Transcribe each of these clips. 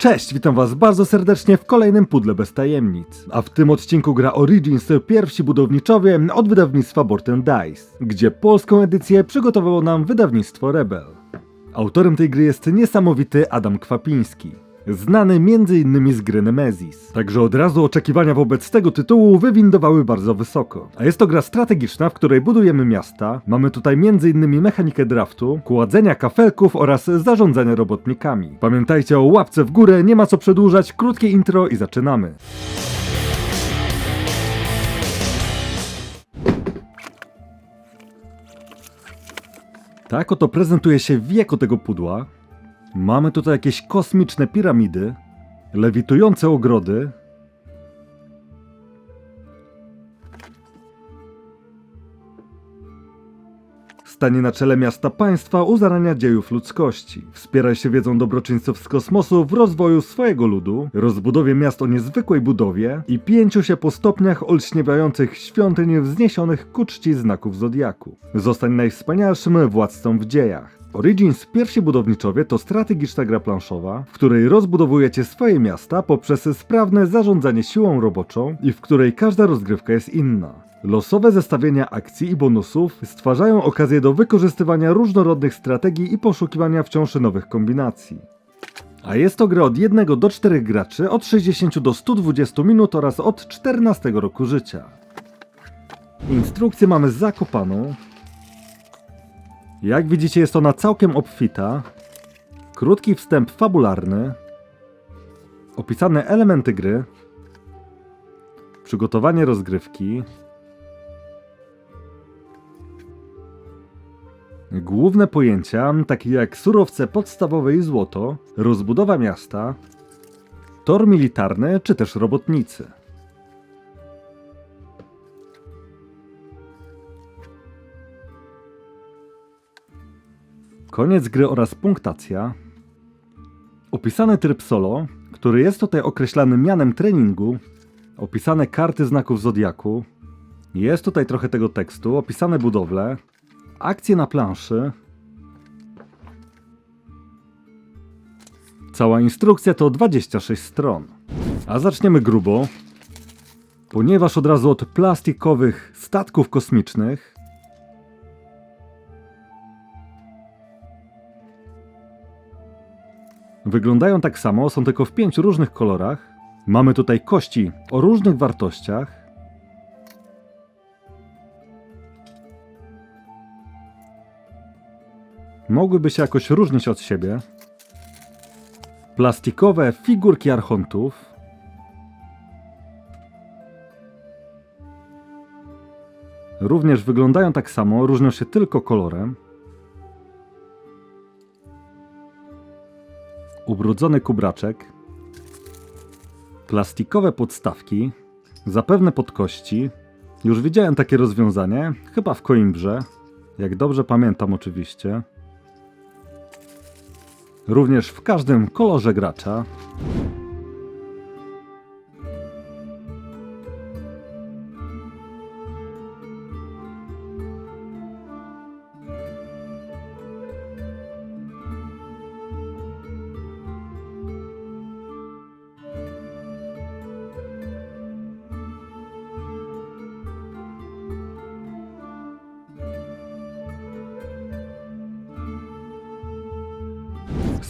Cześć, witam was bardzo serdecznie w kolejnym Pudle bez tajemnic. A w tym odcinku gra Origins pierwsi budowniczowie od wydawnictwa Borten Dice, gdzie polską edycję przygotowało nam wydawnictwo Rebel. Autorem tej gry jest niesamowity Adam Kwapiński. Znany m.in. z gry Nemesis. Także od razu oczekiwania wobec tego tytułu wywindowały bardzo wysoko. A jest to gra strategiczna, w której budujemy miasta. Mamy tutaj m.in. mechanikę draftu, kładzenia kafelków oraz zarządzania robotnikami. Pamiętajcie o łapce w górę, nie ma co przedłużać, krótkie intro i zaczynamy. Tak oto prezentuje się wieko tego pudła. Mamy tutaj jakieś kosmiczne piramidy, lewitujące ogrody. Stanie na czele miasta państwa u zarania dziejów ludzkości. Wspiera się wiedzą dobroczyńców z kosmosu w rozwoju swojego ludu, rozbudowie miast o niezwykłej budowie i pięciu się po stopniach olśniewających świątyń wzniesionych ku czci znaków Zodiaku. Zostań najwspanialszym władcą w dziejach. Origins pierwsi budowniczowie to strategiczna gra planszowa, w której rozbudowujecie swoje miasta poprzez sprawne zarządzanie siłą roboczą i w której każda rozgrywka jest inna. Losowe zestawienia akcji i bonusów stwarzają okazję do wykorzystywania różnorodnych strategii i poszukiwania wciąż nowych kombinacji. A jest to gra od 1 do 4 graczy, od 60 do 120 minut oraz od 14 roku życia. Instrukcję mamy zakopaną, jak widzicie, jest ona całkiem obfita. Krótki wstęp fabularny. Opisane elementy gry. Przygotowanie rozgrywki. Główne pojęcia, takie jak surowce podstawowe i złoto, rozbudowa miasta, tor militarny czy też robotnicy. Koniec gry oraz punktacja. Opisany tryb solo, który jest tutaj określany mianem treningu. Opisane karty znaków zodiaku. Jest tutaj trochę tego tekstu, opisane budowle. Akcje na planszy. Cała instrukcja to 26 stron. A zaczniemy grubo. Ponieważ od razu od plastikowych statków kosmicznych Wyglądają tak samo, są tylko w pięciu różnych kolorach. Mamy tutaj kości o różnych wartościach. Mogłyby się jakoś różnić od siebie. Plastikowe figurki archontów. Również wyglądają tak samo, różnią się tylko kolorem. Ubrudzony kubraczek, plastikowe podstawki, zapewne podkości. Już widziałem takie rozwiązanie, chyba w Coimbrze, jak dobrze pamiętam oczywiście. Również w każdym kolorze gracza.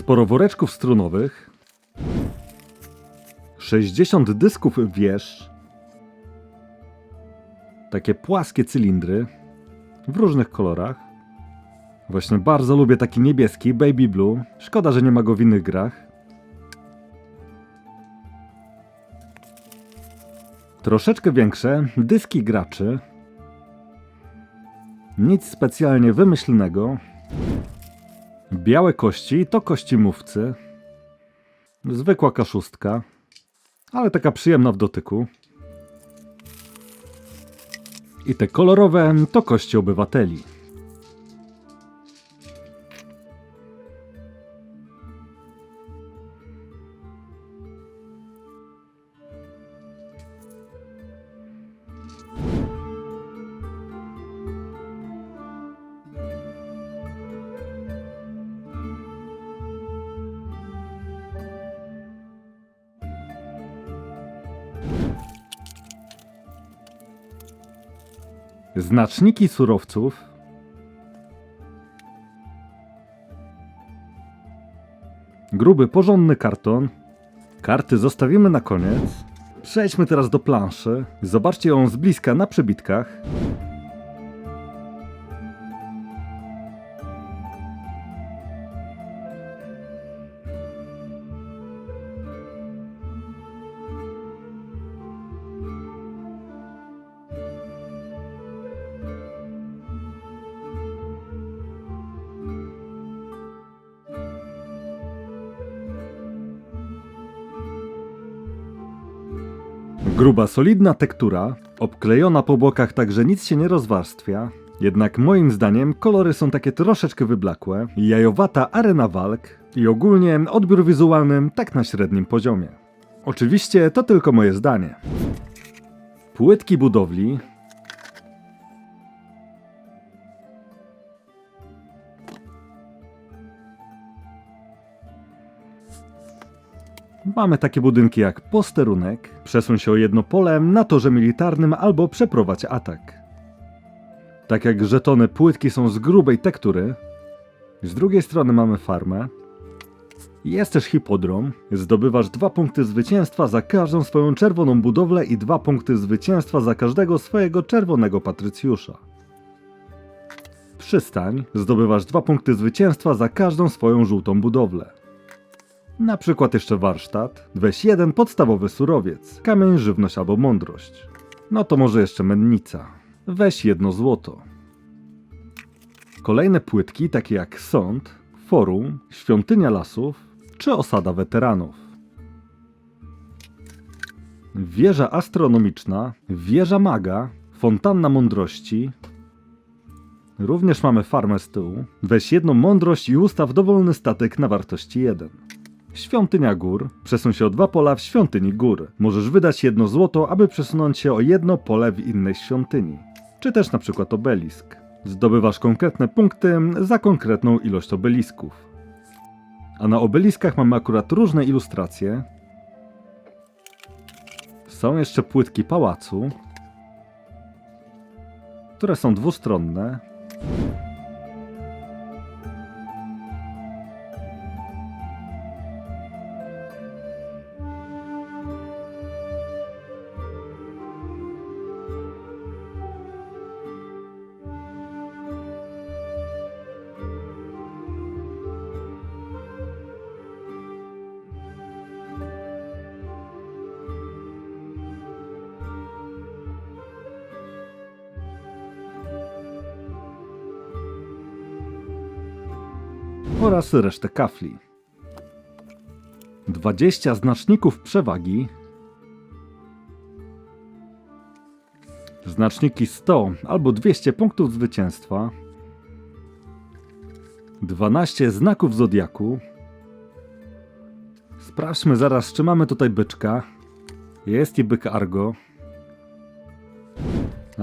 Sporo woreczków strunowych. 60 dysków wież. Takie płaskie cylindry w różnych kolorach. Właśnie bardzo lubię taki niebieski, baby blue. Szkoda, że nie ma go w innych grach. Troszeczkę większe dyski graczy. Nic specjalnie wymyślnego. Białe kości to kości mówcy. Zwykła kaszustka, ale taka przyjemna w dotyku. I te kolorowe to kości obywateli. Znaczniki surowców. Gruby, porządny karton. Karty zostawimy na koniec. Przejdźmy teraz do planszy. Zobaczcie ją z bliska na przebitkach. Gruba, solidna tektura, obklejona po bokach tak, że nic się nie rozwarstwia. Jednak moim zdaniem kolory są takie troszeczkę wyblakłe, jajowata arena walk i ogólnie odbiór wizualny tak na średnim poziomie. Oczywiście to tylko moje zdanie. Płytki budowli. Mamy takie budynki jak posterunek, przesuń się o jedno pole na torze militarnym albo przeprowadź atak. Tak jak żetony płytki są z grubej tektury, z drugiej strony mamy farmę. Jest też hipodrom. Zdobywasz dwa punkty zwycięstwa za każdą swoją czerwoną budowlę i dwa punkty zwycięstwa za każdego swojego czerwonego patrycjusza. Przystań. Zdobywasz dwa punkty zwycięstwa za każdą swoją żółtą budowlę. Na przykład jeszcze warsztat. Weź jeden podstawowy surowiec, kamień, żywność albo mądrość. No to może jeszcze mennica. Weź jedno złoto. Kolejne płytki, takie jak sąd, forum, świątynia lasów czy osada weteranów. Wieża astronomiczna, wieża maga, fontanna mądrości. Również mamy farmę z tyłu. Weź jedną mądrość i ustaw dowolny statek na wartości 1. Świątynia gór. Przesuń się o dwa pola w świątyni gór. Możesz wydać jedno złoto, aby przesunąć się o jedno pole w innej świątyni. Czy też na przykład obelisk. Zdobywasz konkretne punkty za konkretną ilość obelisków. A na obeliskach mamy akurat różne ilustracje. Są jeszcze płytki pałacu, które są dwustronne. Oraz resztę kafli. 20 znaczników przewagi, znaczniki 100 albo 200 punktów zwycięstwa, 12 znaków zodiaku. Sprawdźmy zaraz, czy mamy tutaj byczka. Jest i byk Argo.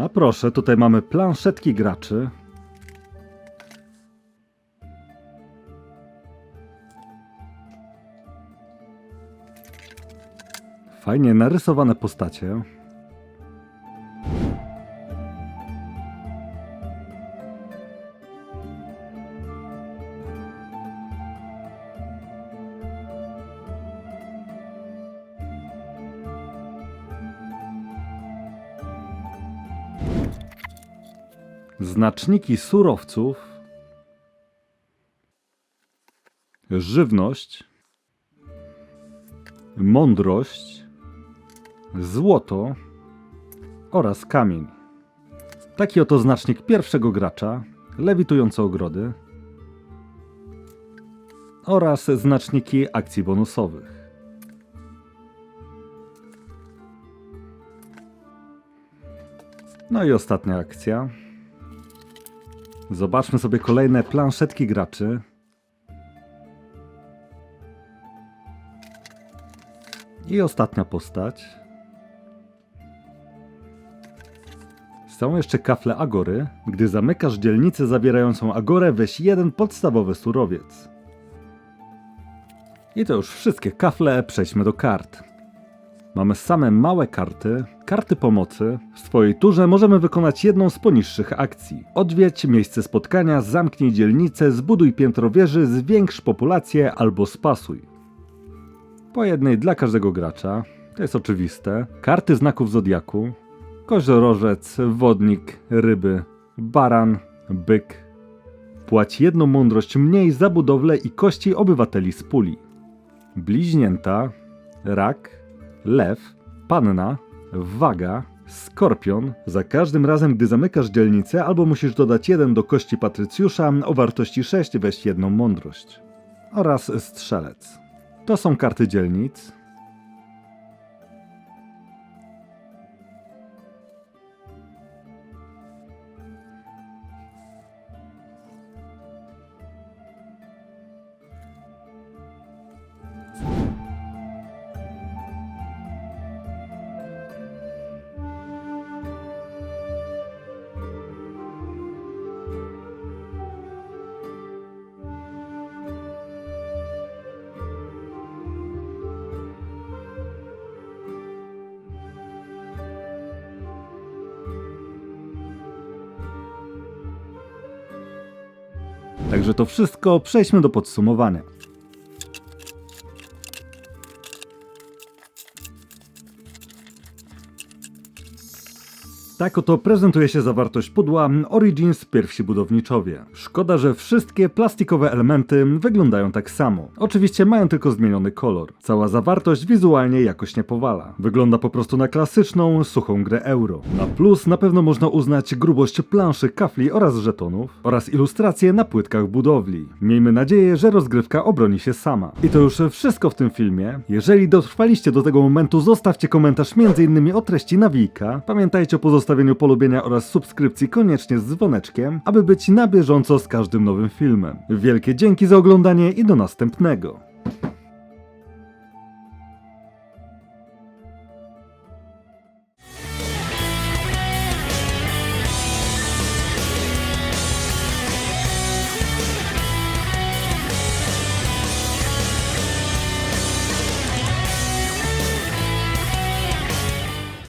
A proszę, tutaj mamy planszetki graczy. Fajnie narysowane postacie. Znaczniki surowców. Żywność. Mądrość złoto oraz kamień. Taki oto znacznik pierwszego gracza, lewitujące ogrody oraz znaczniki akcji bonusowych. No i ostatnia akcja. Zobaczmy sobie kolejne planszetki graczy. I ostatnia postać. Są jeszcze kafle agory. Gdy zamykasz dzielnicę zawierającą agorę, weź jeden podstawowy surowiec. I to już wszystkie kafle, przejdźmy do kart. Mamy same małe karty, karty pomocy. W swojej turze możemy wykonać jedną z poniższych akcji. Odwiedź miejsce spotkania, zamknij dzielnicę, zbuduj piętro wieży, zwiększ populację albo spasuj. Po jednej dla każdego gracza, to jest oczywiste. Karty znaków zodiaku, koziorożec, wodnik, ryby, baran, byk. Płać jedną mądrość mniej za budowlę i kości obywateli z puli. Bliźnięta, rak, lew, panna, waga, skorpion. Za każdym razem, gdy zamykasz dzielnicę, albo musisz dodać jeden do kości patrycjusza, o wartości 6 weź jedną mądrość. Oraz strzelec. To są karty dzielnic. Także to wszystko, przejdźmy do podsumowania. Tak oto prezentuje się zawartość pudła Origins pierwsi budowniczowie. Szkoda, że wszystkie plastikowe elementy wyglądają tak samo. Oczywiście mają tylko zmieniony kolor. Cała zawartość wizualnie jakoś nie powala. Wygląda po prostu na klasyczną, suchą grę euro. Na plus na pewno można uznać grubość planszy, kafli oraz żetonów oraz ilustracje na płytkach budowli. Miejmy nadzieję, że rozgrywka obroni się sama. I to już wszystko w tym filmie. Jeżeli dotrwaliście do tego momentu, zostawcie komentarz m.in. o treści nawijka. Pamiętajcie o pozostawieniu polubienia oraz subskrypcji koniecznie z dzwoneczkiem, aby być na bieżąco z każdym nowym filmem. Wielkie dzięki za oglądanie i do następnego.